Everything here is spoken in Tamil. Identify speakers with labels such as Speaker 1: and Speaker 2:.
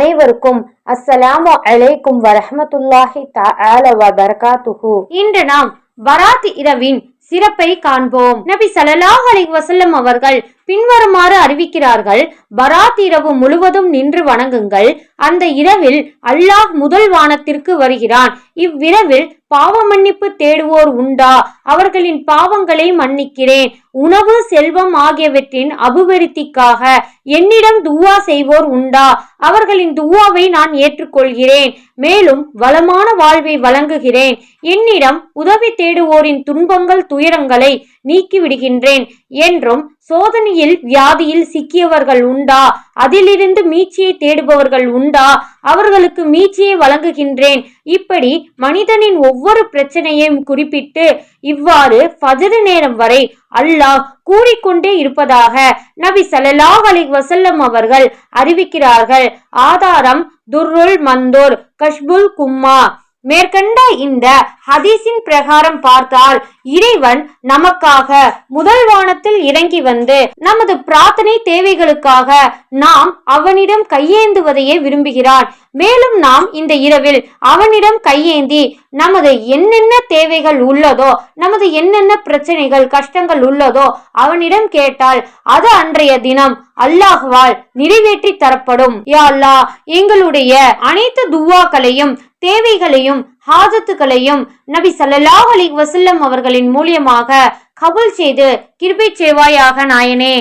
Speaker 1: அனைவருக்கும் அஸ்ஸலாமு அலைக்கும் வரஹ்மத்துல்லாஹி தஆல இன்று நாம் பராத் இரவின் சிறப்பை காண்போம். நபி ஸல்லல்லாஹு அலி வசல்லம் அவர்கள் பின்வருமாறு அறிவிக்கிறார்கள் பராத் இரவு முழுவதும் நின்று வணங்குங்கள். அந்த இரவில் அல்லாஹ் முதல் வானத்திற்கு வருகிறான். இவ்விரவில் பாவ மன்னிப்பு தேடுவோர் உண்டா? அவர்களின் பாவங்களை மன்னிக்கிறேன். உணவு செல்வம் ஆகியவற்றின் அபிவிருத்திக்காக என்னிடம் துவா செய்வோர் உண்டா? அவர்களின் துவாவை நான் ஏற்றுக்கொள்கிறேன். மேலும் வளமான வாழ்வை வழங்குகிறேன். என்னிடம் உதவி தேடுவோரின் துன்பங்கள் துயரங்களை நீக்கிவிடுகின்றேன் என்றும் சோதனையில் வியாதியில் சிக்கியவர்கள் உண்டா? அதிலிருந்து மீட்சியை தேடுபவர்கள் உண்டா? அவர்களுக்கு மீட்சியை வழங்குகின்றேன். இப்படி மனிதனின் ஒவ்வொரு பிரச்சனையையும் குறிப்பிட்டு இவ்வாறு ஃபஜ்ர் நேரம் வரை அல்லாஹ் கூறிக்கொண்டே இருப்பதாக நபி ஸல்லல்லாஹு அலி வசல்லம் அவர்கள் அறிவிக்கிறார்கள். ஆதாரம் துர்ருல் மந்தூர் கஷ்புல் கும்மா. மேற்கண்ட இந்த ஹதீஸின் பிரகாரம் பார்த்தால் இறைவன் நமக்காக முதல் வானத்தில் இறங்கி வந்து நமது பிரார்த்தனை தேவைகளுக்காக நாம் அவனிடம் கையேந்துவதையே விரும்புகிறான். மேலும் நாம் இந்த இரவில் அவனிடம் கையேந்தி நமது என்னென்ன தேவைகள் உள்ளதோ நமது என்னென்ன பிரச்சனைகள் கஷ்டங்கள் உள்ளதோ அவனிடம் கேட்டால் அது அன்றைய தினம் அல்லாஹ்வால் நிறைவேற்றி தரப்படும். யா அல்லாஹ் எங்களுடைய அனைத்து துவாக்களையும் தேவைகளையும் ஹாஜத்துகளையும் நபி சல்லாஹ் அலி வசல்லம் அவர்களின் மூலியமாக கபுல் செய்து கிருபை செய்வாயாக நாயனே.